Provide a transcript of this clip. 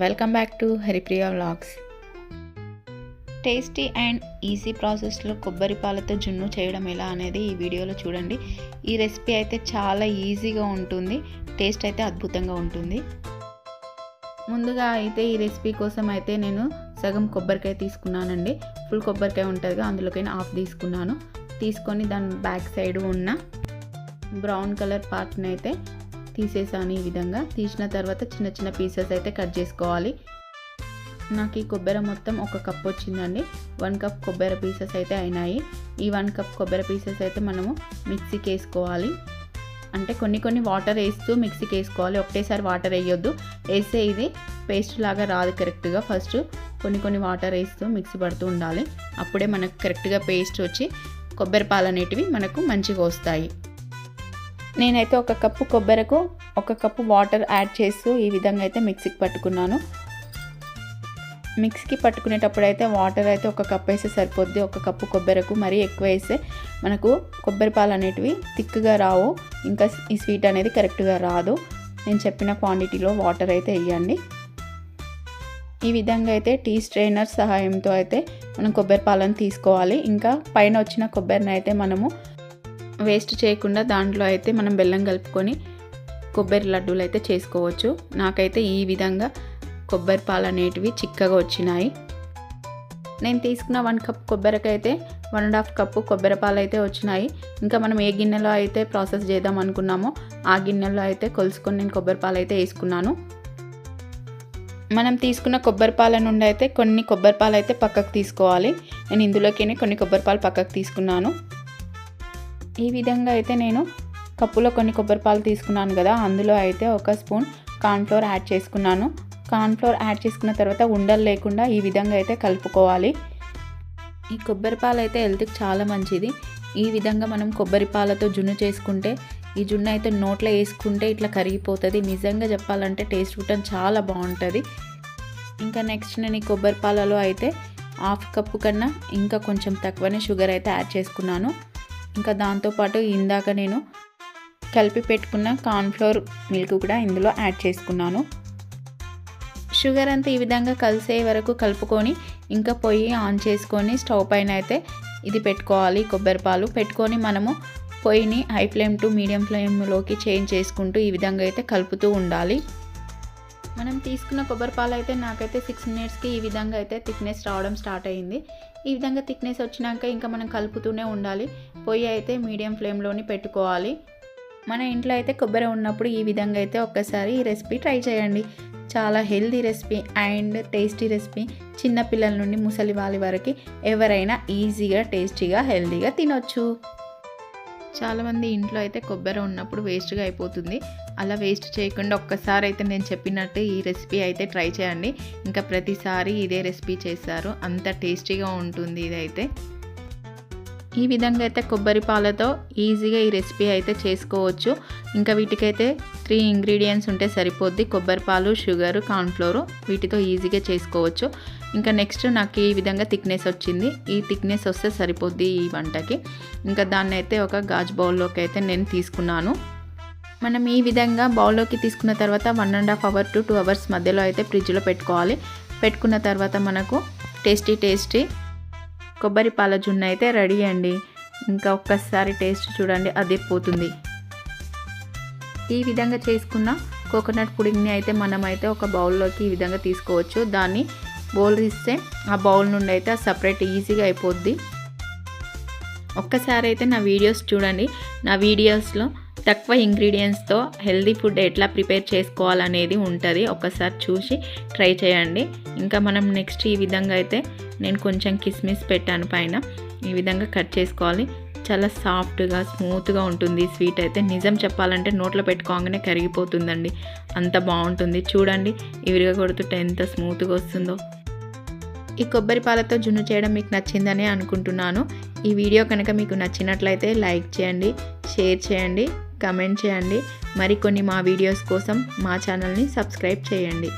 Welcome back to Haripriya vlogs. Tasty and easy ప్రాసెస్లో కొబ్బరి పాలతో జున్ను చేయడం ఎలా అనేది ఈ వీడియోలో చూడండి. ఈ రెసిపీ అయితే చాలా ఈజీగా ఉంటుంది. టేస్ట్ అయితే అద్భుతంగా ఉంటుంది. ముందుగా అయితే ఈ రెసిపీ కోసం అయితే నేను సగం కొబ్బరికాయ తీసుకున్నానండి. ఫుల్ కొబ్బరికాయ ఉంటుందిగా అందులోకైనా హాఫ్ తీసుకున్నాను. తీసుకొని దాని బ్యాక్ సైడ్ ఉన్న బ్రౌన్ కలర్ పార్ట్ని అయితే తీసేసాను ఈ విధంగా. తీసిన తర్వాత చిన్న చిన్న పీసెస్ అయితే కట్ చేసుకోవాలి. నాకు ఈ కొబ్బరి మొత్తం ఒక కప్ వచ్చిందండి. వన్ కప్ కొబ్బరి పీసెస్ అయితే అయినాయి. ఈ వన్ కప్ కొబ్బరి పీసెస్ అయితే మనము మిక్సీకి వేసుకోవాలి. అంటే కొన్ని కొన్ని వాటర్ వేస్తూ మిక్సీకి వేసుకోవాలి. ఒకటేసారి వాటర్ వేయొద్దు. వేస్తే ఇది పేస్ట్ లాగా రాదు కరెక్ట్గా. ఫస్ట్ కొన్ని కొన్ని వాటర్ వేస్తూ మిక్సీ పడుతూ ఉండాలి. అప్పుడే మనకు కరెక్ట్గా పేస్ట్ వచ్చి కొబ్బరి పాలు అనేటివి మనకు మంచిగా వస్తాయి. నేనైతే ఒక కప్పు కొబ్బరకు ఒక కప్పు వాటర్ యాడ్ చేస్తూ ఈ విధంగా అయితే మిక్సీకి పట్టుకున్నాను. మిక్సీకి పట్టుకునేటప్పుడు అయితే వాటర్ అయితే ఒక కప్ వేస్తే సరిపోద్ది. ఒక కప్పు కొబ్బరకు మరీ ఎక్కువ వేస్తే మనకు కొబ్బరి పాలు అనేటివి థిక్గా రావు. ఇంకా ఈ స్వీట్ అనేది కరెక్ట్గా రాదు. నేను చెప్పిన క్వాంటిటీలో వాటర్ అయితే వేయండి. ఈ విధంగా అయితే టీ స్ట్రైనర్ సహాయంతో అయితే మనం కొబ్బరి పాలను తీసుకోవాలి. ఇంకా పైన వచ్చిన కొబ్బరిని అయితే మనము వేస్ట్ చేయకుండా దాంట్లో అయితే మనం బెల్లం కలుపుకొని కొబ్బరి లడ్డూలు అయితే చేసుకోవచ్చు. నాకైతే ఈ విధంగా కొబ్బరి పాలు అనేటివి చిక్కగా వచ్చినాయి. నేను తీసుకున్న వన్ కప్ కొబ్బరికి అయితే వన్ అండ్ హాఫ్ కప్పు కొబ్బరి పాలు అయితే వచ్చినాయి. ఇంకా మనం ఏ గిన్నెలో అయితే ప్రాసెస్ చేద్దాం అనుకున్నామో ఆ గిన్నెలో అయితే కొలుసుకొని నేను కొబ్బరి పాలు అయితే వేసుకున్నాను. మనం తీసుకున్న కొబ్బరి పాల నుండి అయితే కొన్ని కొబ్బరి పాలు అయితే పక్కకు తీసుకోవాలి. నేను ఇందులోకి కొన్ని కొబ్బరి పాలు పక్కకు తీసుకున్నాను. ఈ విధంగా అయితే నేను కప్పులో కొన్ని కొబ్బరి పాలు తీసుకున్నాను కదా అందులో అయితే ఒక స్పూన్ కార్న్ఫ్లోర్ యాడ్ చేసుకున్నాను. కార్న్ఫ్లోర్ యాడ్ చేసుకున్న తర్వాత ఉండలు లేకుండా ఈ విధంగా అయితే కలుపుకోవాలి. ఈ కొబ్బరి పాలు అయితే హెల్త్కి చాలా మంచిది. ఈ విధంగా మనం కొబ్బరి పాలతో జున్ను చేసుకుంటే ఈ జున్ను అయితే నోట్లో వేసుకుంటే ఇట్లా కరిగిపోతుంది. నిజంగా చెప్పాలంటే టేస్ట్ కూడా చాలా బాగుంటుంది. ఇంకా నెక్స్ట్ నేను ఈ కొబ్బరి పాలలో అయితే హాఫ్ కప్పు కన్నా ఇంకా కొంచెం తక్కువనే షుగర్ అయితే యాడ్ చేసుకున్నాను. ఇంకా దాంతోపాటు ఇందాక నేను కలిపి పెట్టుకున్న కార్న్ఫ్లోర్ మిల్క్ కూడా ఇందులో యాడ్ చేసుకున్నాను. షుగర్ అంతా ఈ విధంగా కలిసే వరకు కలుపుకొని ఇంకా పొయ్యి ఆన్ చేసుకొని స్టవ్ పైన అయితే ఇది పెట్టుకోవాలి కొబ్బరి పాలు. పెట్టుకొని మనము పొయ్యిని హై ఫ్లేమ్ టు మీడియం ఫ్లేమ్లోకి చేంజ్ చేసుకుంటూ ఈ విధంగా అయితే కలుపుతూ ఉండాలి. మనం తీసుకున్న కొబ్బరి పాలు అయితే నాకైతే సిక్స్ మినిట్స్కి ఈ విధంగా అయితే థిక్నెస్ రావడం స్టార్ట్ అయ్యింది. ఈ విధంగా థిక్నెస్ వచ్చినాక ఇంకా మనం కలుపుతూనే ఉండాలి. పొయ్యి అయితే మీడియం ఫ్లేమ్లోని పెట్టుకోవాలి. మన ఇంట్లో అయితే కొబ్బరి ఉన్నప్పుడు ఈ విధంగా అయితే ఒక్కసారి ఈ రెసిపీ ట్రై చేయండి. చాలా healthy recipe and tasty recipe చిన్న పిల్లల నుండి ముసలి వాళ్ళ వరకు ఎవరైనా ఈజీగా టేస్టీగా హెల్దీగా తినొచ్చు. చాలామంది ఇంట్లో అయితే కొబ్బరి ఉన్నప్పుడు వేస్ట్గా అయిపోతుంది. అలా వేస్ట్ చేయకుండా ఒక్కసారి అయితే నేను చెప్పినట్టు ఈ రెసిపీ అయితే ట్రై చేయండి. ఇంకా ప్రతిసారి ఇదే రెసిపీ చేస్తారు. అంత టేస్టీగా ఉంటుంది ఇదైతే. ఈ విధంగా అయితే కొబ్బరి పాలతో ఈజీగా ఈ రెసిపీ అయితే చేసుకోవచ్చు. ఇంకా వీటికైతే త్రీ ఇంగ్రీడియంట్స్ ఉంటే సరిపోద్ది. కొబ్బరి పాలు షుగర్ కార్న్ఫ్లోరు వీటితో ఈజీగా చేసుకోవచ్చు. ఇంకా నెక్స్ట్ నాకు ఈ విధంగా థిక్నెస్ వచ్చింది. ఈ థిక్నెస్ వస్తే సరిపోద్ది ఈ వంటకి. ఇంకా దాన్ని అయితే ఒక గాజు బౌల్లోకి అయితే నేను తీసుకున్నాను. మనం ఈ విధంగా బౌల్లోకి తీసుకున్న తర్వాత one and half hour to two hours మధ్యలో అయితే ఫ్రిడ్జ్లో పెట్టుకోవాలి. పెట్టుకున్న తర్వాత మనకు టేస్టీ టేస్టీ కొబ్బరి పాల జున్ను అయితే రెడీ అండి. ఇంకా ఒక్కసారి టేస్ట్ చూడండి అదిరిపోతుంది ఈ విధంగా చేసుకున్న కోకోనట్ పుడింగ్ని అయితే మనమైతే ఒక బౌల్లోకి ఈ విధంగా తీసుకోవచ్చు. దాన్ని బౌల్ తీస్తే ఆ బౌల్ నుండి అయితే సపరేట్ ఈజీగా అయిపోద్ది. ఒక్కసారి అయితే నా వీడియోస్ చూడండి. నా వీడియోస్లో తక్కువ ఇంగ్రీడియంట్స్తో హెల్దీ ఫుడ్ ఎట్లా ప్రిపేర్ చేసుకోవాలనేది ఉంటుంది. ఒకసారి చూసి ట్రై చేయండి. ఇంకా మనం నెక్స్ట్ ఈ విధంగా అయితే నేను కొంచెం కిస్మిస్ పెట్టాను పైన. ఈ విధంగా కట్ చేసుకోవాలి. చాలా సాఫ్ట్గా స్మూత్గా ఉంటుంది స్వీట్ అయితే. నిజం చెప్పాలంటే నోట్లో పెట్టుకోగానే కరిగిపోతుందండి. అంత బాగుంటుంది. చూడండి ఇవిరిగా కొడుతుంటే ఎంత స్మూత్గా వస్తుందో. ఈ కొబ్బరి పాలతో జున్ను చేయడం మీకు నచ్చిందని అనుకుంటున్నాను. ఈ వీడియో కనుక మీకు నచ్చినట్లయితే లైక్ చేయండి షేర్ చేయండి. కమెంట్ చేయండి. మరికొన్ని మా వీడియోస్ కోసం మా ఛానల్ని సబ్స్క్రైబ్ చేయండి.